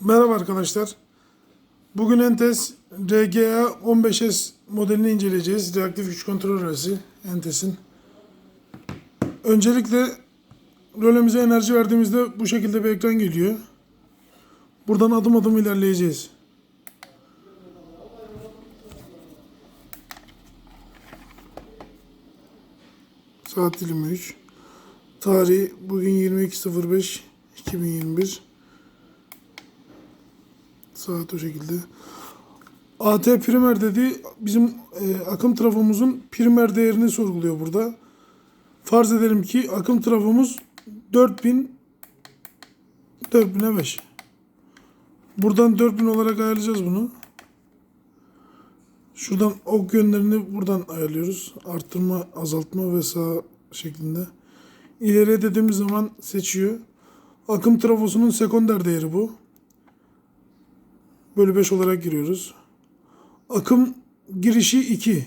Merhaba arkadaşlar. Bugün Entes RGA 15S modelini inceleyeceğiz. Reaktif güç kontrol rölesi Entes'in. Öncelikle rölemize enerji verdiğimizde bu şekilde bir ekran geliyor. Buradan adım adım ilerleyeceğiz. Saat dilimi 3. Tarih bugün 22.05.2021. Saat o şekilde. AT primer dedi bizim e, akım trafomuzun primer değerini sorguluyor burada. Farz edelim ki akım trafomuz 4000 4000'e 5. Buradan 4000 olarak ayarlayacağız bunu. Şuradan ok yönlerini buradan ayarlıyoruz. Arttırma, azaltma ve sağ şeklinde. İleriye dediğimiz zaman seçiyor. Akım trafosunun sekonder değeri bu. Bölü 5 olarak giriyoruz. Akım girişi 2.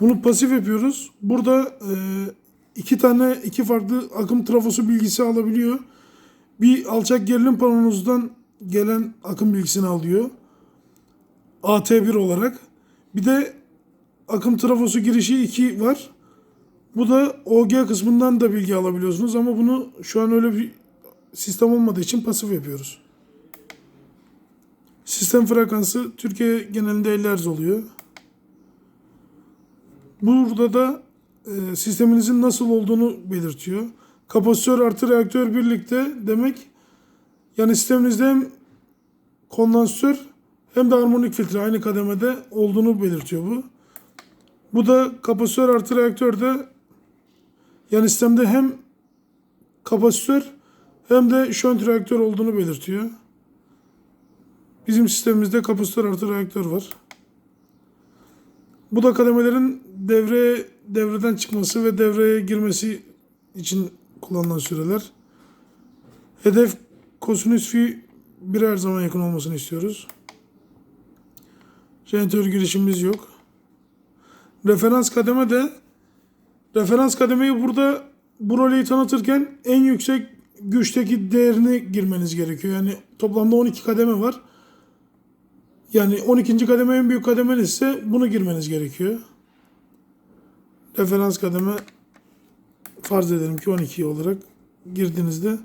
Bunu pasif yapıyoruz. Burada e, iki tane iki farklı akım trafosu bilgisi alabiliyor. Bir alçak gerilim panomuzdan gelen akım bilgisini alıyor. AT1 olarak. Bir de akım trafosu girişi 2 var. Bu da OG kısmından da bilgi alabiliyorsunuz ama bunu şu an öyle bir sistem olmadığı için pasif yapıyoruz. Sistem frekansı Türkiye genelinde 50 Hz oluyor. Burada da e, sisteminizin nasıl olduğunu belirtiyor. Kapasitör artı reaktör birlikte demek yani sisteminizde hem kondansatör hem de harmonik filtre aynı kademede olduğunu belirtiyor bu. Bu da kapasitör artı reaktörde yani sistemde hem kapasitör hem de şönt reaktör olduğunu belirtiyor. Bizim sistemimizde kapasitör artı reaktör var. Bu da kademelerin devre devreden çıkması ve devreye girmesi için kullanılan süreler. Hedef kosinüs fi bir her zaman yakın olmasını istiyoruz. Jeneratör girişimiz yok. Referans kademe de referans kademeyi burada bu roleyi tanıtırken en yüksek güçteki değerini girmeniz gerekiyor. Yani toplamda 12 kademe var. Yani 12. kademe en büyük kademeniz ise bunu girmeniz gerekiyor. Referans kademe farz edelim ki 12 olarak girdiğinizde.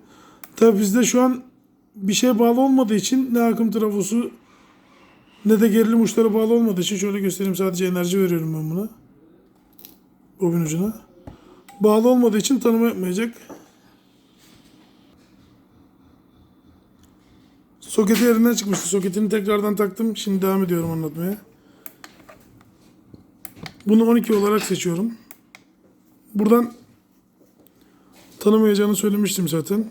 Tabi bizde şu an bir şeye bağlı olmadığı için ne akım trafosu ne de gerilim uçları bağlı olmadığı için şöyle göstereyim sadece enerji veriyorum ben buna. Bobin ucuna. Bağlı olmadığı için tanıma yapmayacak. Soketi yerinden çıkmıştı. Soketini tekrardan taktım. Şimdi devam ediyorum anlatmaya. Bunu 12 olarak seçiyorum. Buradan tanımayacağını söylemiştim zaten.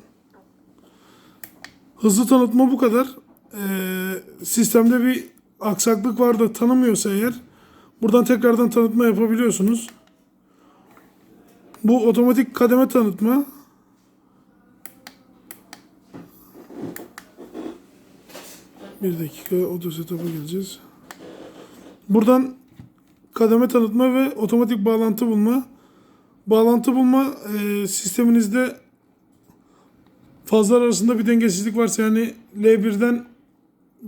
Hızlı tanıtma bu kadar. Ee, sistemde bir aksaklık var da tanımıyorsa eğer buradan tekrardan tanıtma yapabiliyorsunuz. Bu otomatik kademe tanıtma. Bir dakika auto setup'a geleceğiz. Buradan kademe tanıtma ve otomatik bağlantı bulma. Bağlantı bulma e, sisteminizde fazlar arasında bir dengesizlik varsa yani L1'den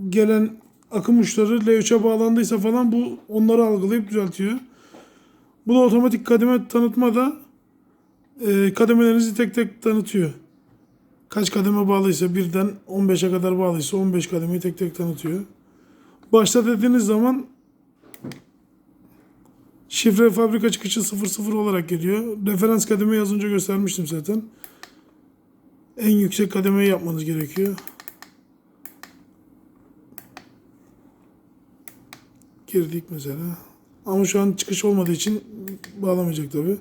gelen akım uçları L3'e bağlandıysa falan bu onları algılayıp düzeltiyor. Bu da otomatik kademe tanıtma da e, kademelerinizi tek tek tanıtıyor. Kaç kademe bağlıysa birden 15'e kadar bağlıysa 15 kademeyi tek tek tanıtıyor. Başta dediğiniz zaman şifre fabrika çıkışı 00 olarak geliyor. Referans kademe yazınca göstermiştim zaten. En yüksek kademeyi yapmanız gerekiyor. Girdik mesela. Ama şu an çıkış olmadığı için bağlamayacak tabi.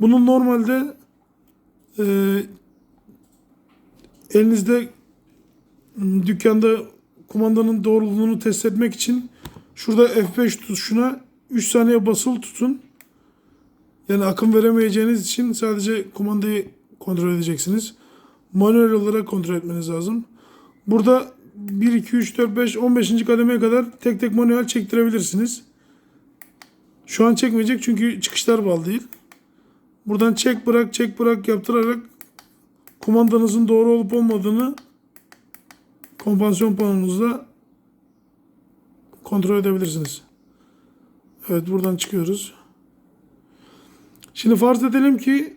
Bunun normalde e, elinizde m, dükkanda kumandanın doğruluğunu test etmek için şurada F5 tuşuna 3 saniye basılı tutun. Yani akım veremeyeceğiniz için sadece kumandayı kontrol edeceksiniz. Manuel olarak kontrol etmeniz lazım. Burada 1, 2, 3, 4, 5, 15. kademeye kadar tek tek manuel çektirebilirsiniz. Şu an çekmeyecek çünkü çıkışlar bağlı değil. Buradan çek bırak çek bırak yaptırarak kumandanızın doğru olup olmadığını kompansiyon panonuzda kontrol edebilirsiniz. Evet buradan çıkıyoruz. Şimdi farz edelim ki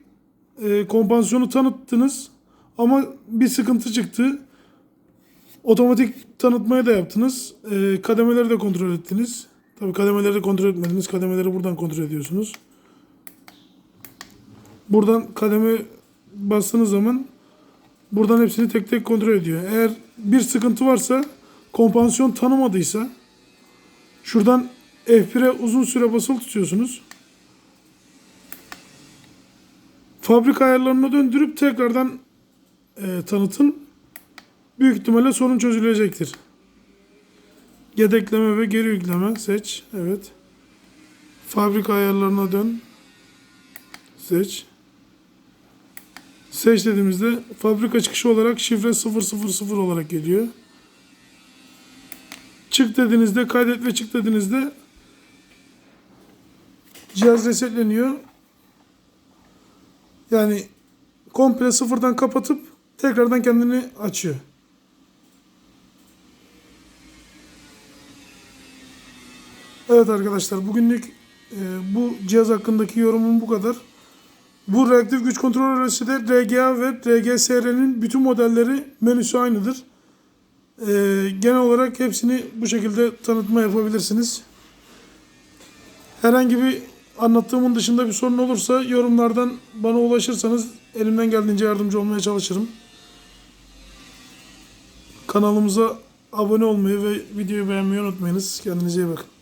e, kompansiyonu tanıttınız ama bir sıkıntı çıktı. Otomatik tanıtmayı da yaptınız. E, kademeleri de kontrol ettiniz. Tabii kademeleri de kontrol etmediniz. Kademeleri buradan kontrol ediyorsunuz. Buradan kademe bastığınız zaman buradan hepsini tek tek kontrol ediyor. Eğer bir sıkıntı varsa kompansiyon tanımadıysa şuradan F1'e uzun süre basılı tutuyorsunuz. Fabrika ayarlarına döndürüp tekrardan e, tanıtın. Büyük ihtimalle sorun çözülecektir. Yedekleme ve geri yükleme seç. Evet. Fabrika ayarlarına dön. Seç. Seç dediğimizde fabrika çıkışı olarak şifre 000 olarak geliyor. Çık dediğinizde kaydet ve çık dediğinizde cihaz resetleniyor. Yani komple sıfırdan kapatıp tekrardan kendini açıyor. Evet arkadaşlar bugünlük e, bu cihaz hakkındaki yorumum bu kadar. Bu reaktif güç kontrol aracı de RGA ve RGSR'nin bütün modelleri menüsü aynıdır. E, genel olarak hepsini bu şekilde tanıtma yapabilirsiniz. Herhangi bir anlattığımın dışında bir sorun olursa yorumlardan bana ulaşırsanız elimden geldiğince yardımcı olmaya çalışırım. Kanalımıza abone olmayı ve videoyu beğenmeyi unutmayınız. Kendinize iyi bakın.